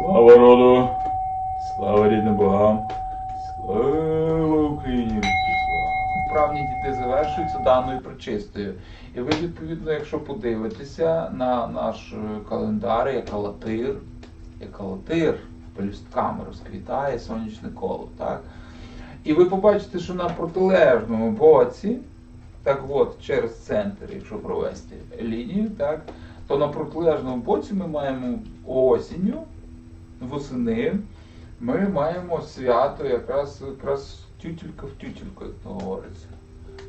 Слава роду! Слава рідним богам! Слава Україні! Правні діти завершуються даною причистою. І ви, відповідно, якщо подивитеся на наш е, календар, як латир, як латир пелюстками розквітає сонячне коло. Так? І ви побачите, що на протилежному боці, так от, через центр, якщо провести лінію, так, то на протилежному боці ми маємо осінню, восени, ми маємо свято якраз, якраз тютелька в тютельку, як то говориться.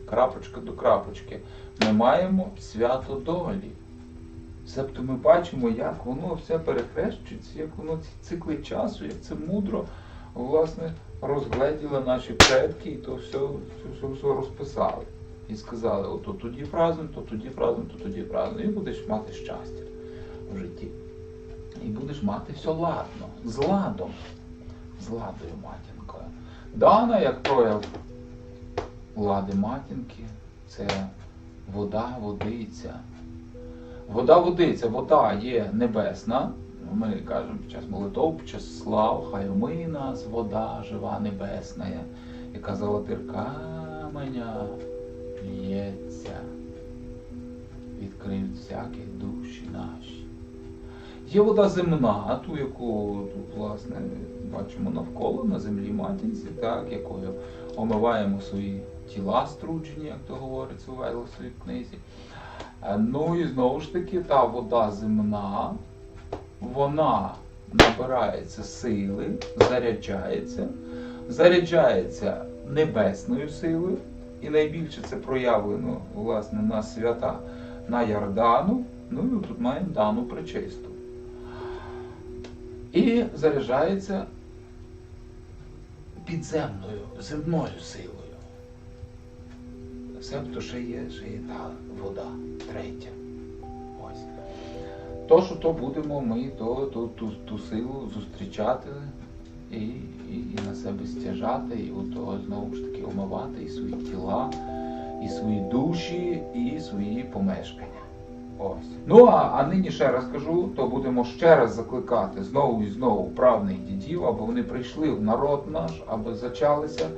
Крапочка до крапочки. Ми маємо свято долі. Себто ми бачимо, як воно все перехрещується, як воно ці цикли часу, як це мудро власне розгледіли наші предки і то все, все, все, розписали. І сказали, ото тоді празднуй, то тоді празднуй, то тоді празднуй. І будеш мати щастя в житті. І будеш мати все ладно, з ладом, з ладою матінкою. Дана, як прояв лади матінки, це вода, водиця. Вода водиця, вода є небесна. Ми кажемо під час молитов, під час слав, хай омиє нас вода жива небесна, яка золотир каменя лється, відкриють всякі душі наші. Є вода земна, ту, яку тут, власне, бачимо навколо на землі матінці, так, якою омиваємо свої тіла струджені, як то говориться у Вайлосовій книзі. Е, Ну і знову ж таки, та вода земна, вона набирається сили, заряджається, заряджається небесною силою, і найбільше це проявлено власне на свята на Ярдану. Ну і тут маємо дану причисту. І заряджається підземною, земною силою. Себто ще є, ще є та вода третя. Ось. То, що то будемо ми то, то, ту, ту силу зустрічати і, і, і на себе стяжати, і от знову ж таки омивати і свої тіла, і свої душі, і свої помешкання. Ну а, а нині ще раз кажу, то будемо ще раз закликати знову і знову правних дідів, аби вони прийшли в народ наш, аби зачалися.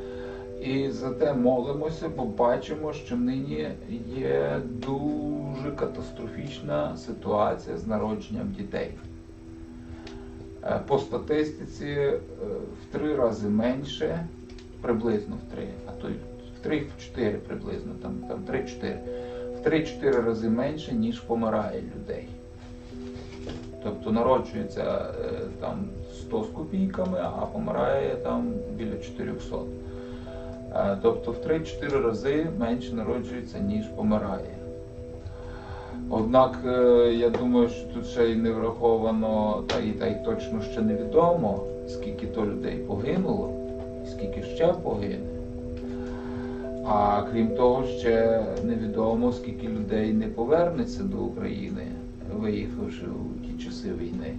І за те молимося, бо бачимо, що нині є дуже катастрофічна ситуація з народженням дітей. Е, По статистиці е, в три рази менше, приблизно в три, а то в три, в чотири приблизно, там, там 3-4, в 3-4 рази менше, ніж помирає людей. Тобто народжується е, там 100 з копійками, а помирає там біля 400. Е, Тобто в 3-4 рази менше народжується, ніж помирає. Однак е, я думаю, що тут ще й не враховано, та й, та й точно ще невідомо, скільки то людей погинуло, скільки ще погине. А крім того, ще невідомо, скільки людей не повернеться до України, виїхавши у ті часи війни.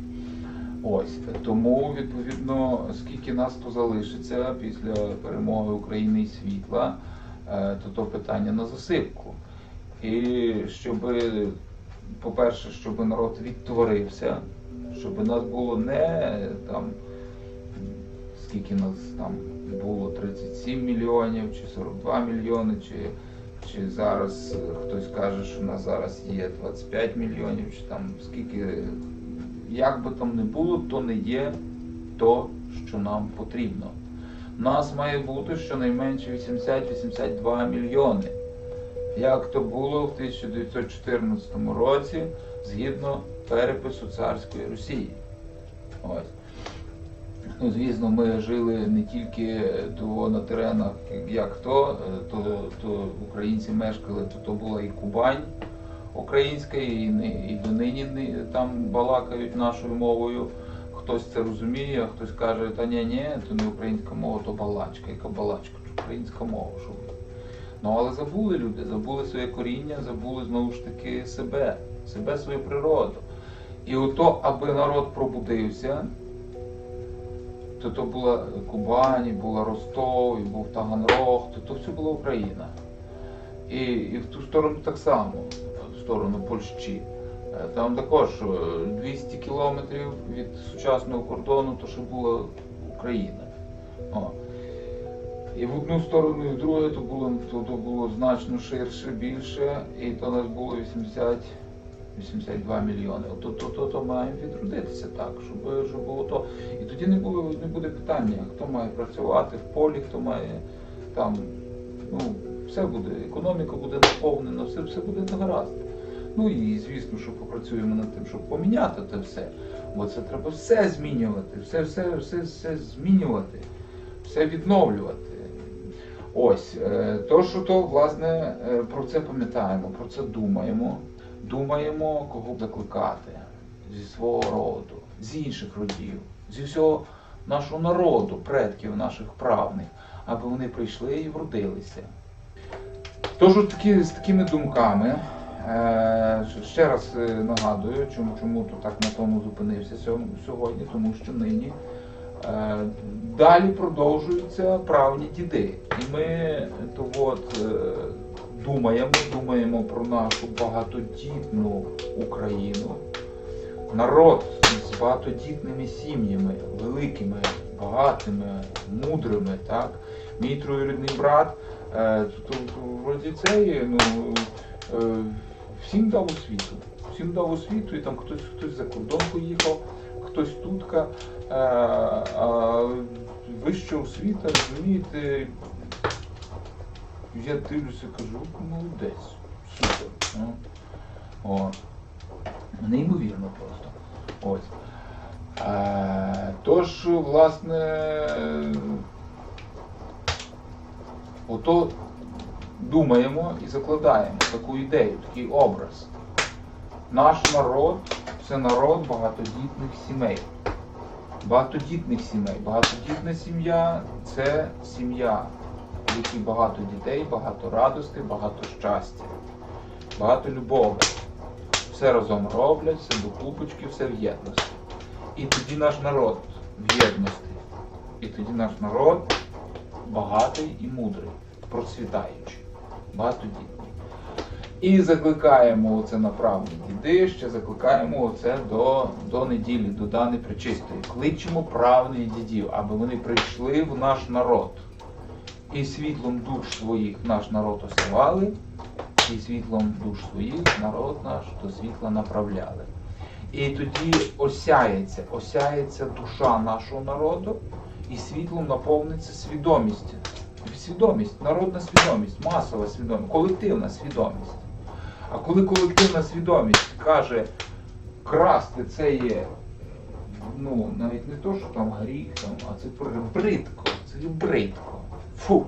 Ось тому, відповідно, скільки нас то залишиться після перемоги України і світла, е, то то питання на засипку. І щоб, по-перше, щоб народ відтворився, щоб нас було не там, скільки нас там було 37 мільйонів, чи 42 мільйони, чи, чи зараз е, хтось каже, що у нас зараз є 25 мільйонів, чи там скільки як би там не було, то не є то, що нам потрібно. У Нас має бути щонайменше 80-82 мільйони. Як то було в 1914 році згідно перепису царської Росії. Ось. Ну, звісно, ми жили не тільки то на теренах, як то, е, то, то українці мешкали, то, то була і Кубань українська, і, і донині там балакають нашою мовою. Хтось це розуміє, а хтось каже, та ні, ні, то не українська мова, то балачка, яка балачка, українська мова, що. Ну але забули люди, забули своє коріння, забули знову ж таки себе, себе, свою природу. І ото, аби народ пробудився, то то була Кубань, була Ростов, і був Таганрог, то то все була Україна. І, і в ту сторону так само, в сторону Польщі. Е, Там також е, 200 кілометрів від сучасного кордону, то ще була Україна. О. І в одну сторону, і в другу то було, то, то було значно ширше, більше, і то нас було 80, 82 мільйони. То, то, то, то маємо відродитися так, щоб, щоб було то. І тоді не, було, не буде питання, хто має працювати в полі, хто має там, ну, все буде, економіка буде наповнена, все, все буде гаразд. Ну і звісно, що попрацюємо над тим, щоб поміняти це все. Бо це треба все змінювати, все, все, все, все змінювати, все відновлювати. Ось, е, то, що то, власне, е, про це пам'ятаємо, про це думаємо. Думаємо, кого закликати зі свого роду, з інших родів, зі всього нашого народу, предків наших правних, аби вони прийшли і вродилися. Тож такі, з такими думками, е, ще раз е, нагадую, чому, чому то так на тому зупинився сьогодні, тому що нині е, далі продовжуються правні діди. І ми то от, думаємо, думаємо про нашу багатодітну Україну, народ з багатодітними сім'ями, великими, багатими, мудрими. Так? Мій троюрідний брат, е, вроді цей, ну, е, всім дав освіту. Всім дав освіту, і там хтось, хтось за кордон поїхав, хтось тутка. Е, вища освіта, розумієте, я дивлюся, кажу, молодець, супер. Ну, О. Неймовірно просто. Ось. Е, тож, власне, ото думаємо і закладаємо таку ідею, такий образ. Наш народ це народ багатодітних сімей. Багатодітних сімей. Багатодітна сім'я це сім'я, якій багато дітей, багато радости, багато щастя, багато любові. Все разом роблять, все до купочки, все в єдності. І тоді наш народ в єдності. І тоді наш народ багатий і мудрий, процвітаючий, багатодітний. І закликаємо оце на діди, ще закликаємо оце до, до неділі, до Дани Пречистої. Кличемо правних дідів, аби вони прийшли в наш народ. І світлом душ своїх наш народ осявали, і світлом душ своїх народ наш до світла направляли. І тоді осяється, осяється душа нашого народу, і світлом наповниться свідомість. Свідомість, народна свідомість, масова свідомість, колективна свідомість. А коли колективна свідомість каже, красти це є, ну, навіть не то, що там гріх, там, а це бридко, це бридко. Фу.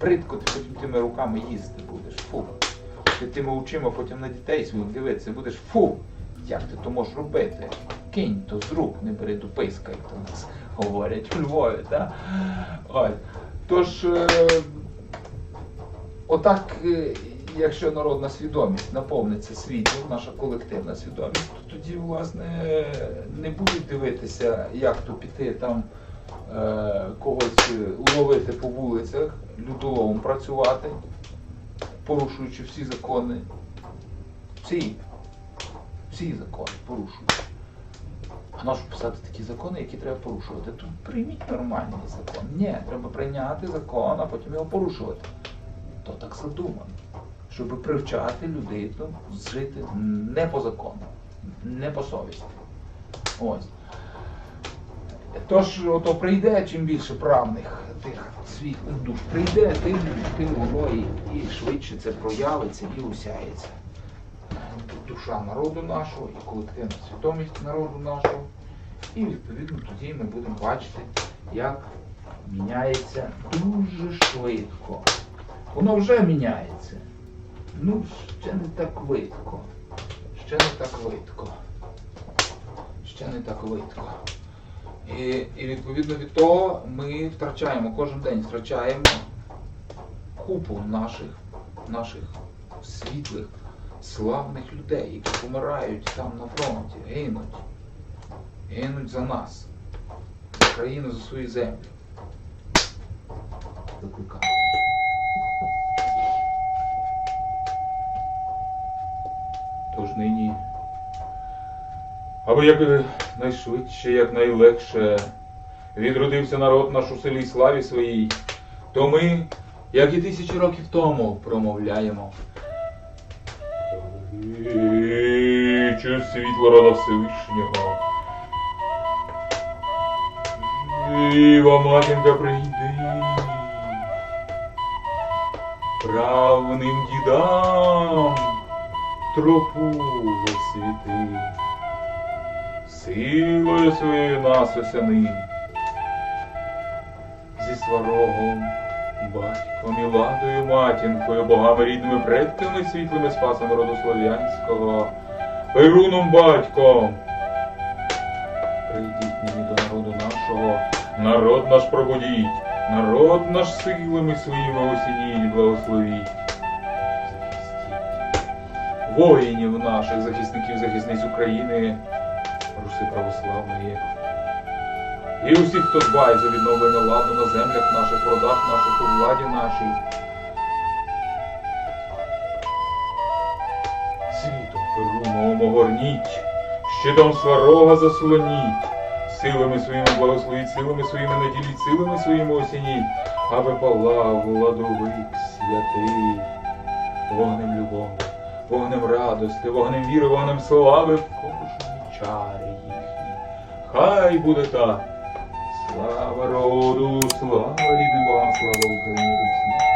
Бридко ти потім тими руками їсти будеш. Фу. Ти тими очима потім на дітей своїх дивитися будеш фу. Як ти то можеш робити? Кинь то з рук, не бери до як то нас говорять у Львові, так? Ось. Тож, е, отак, е, якщо народна свідомість наповниться світлом, наша колективна свідомість, то тоді, власне, не будуть дивитися, як то піти там когось е, ловити по вулицях, людоловом працювати, порушуючи всі закони. Всі, всі закони порушуючи. А нащо писати такі закони, які треба порушувати? Тут прийміть нормальний закон. Ні, треба прийняти закон, а потім його порушувати. То так задумано. Щоб привчати людей жити не по закону, не по совісті. Ось. Тож, ото прийде чим більше правних тих світлих душ, прийде, тим, тим воно і, і швидше це проявиться і усяється. Душа народу нашого і колективна свідомість народу нашого. І відповідно тоді ми будемо бачити, як міняється дуже швидко. Воно вже міняється. Ну, ще не так видко. Ще не так видко. Ще не так видко. І, і відповідно від того ми втрачаємо, кожен день втрачаємо купу наших, наших світлих, славних людей, які помирають там на фронті, гинуть. Гинуть за нас, за країну, за свої землі. Закликаю. Тож нині Аби як найшвидше, як найлегше відродився народ наш у селі славі своїй, то ми, як і тисячі років тому, промовляємо. Чи світло рода Всевишнього. Діва матінка прийди. Правним дідам тропу освіти. Силою своєю нас осяни. Зі сварогом, батьком і ладою матінкою, богами рідними предками, світлими спасом роду слов'янського, Перуном батьком. Прийдіть мені до народу нашого, народ наш пробудіть, народ наш силами своїми осініть, благословіть. Воїнів наших, захисників, захисниць України, Руси православної. І усіх, хто дбає за відновлення ладу на землях наших, родах наших, у владі нашій. Світом перуном огорніть, щитом сварога заслоніть, силами своїми благословіть, силами своїми наділіть, силами своїми осініть, аби палав владовик святий, вогнем любові, вогнем радости, вогнем віри, вогнем слави в кожній чарі їхні. Хай буде так. Слава роду, слава рідним богам, слава Україні, Русі.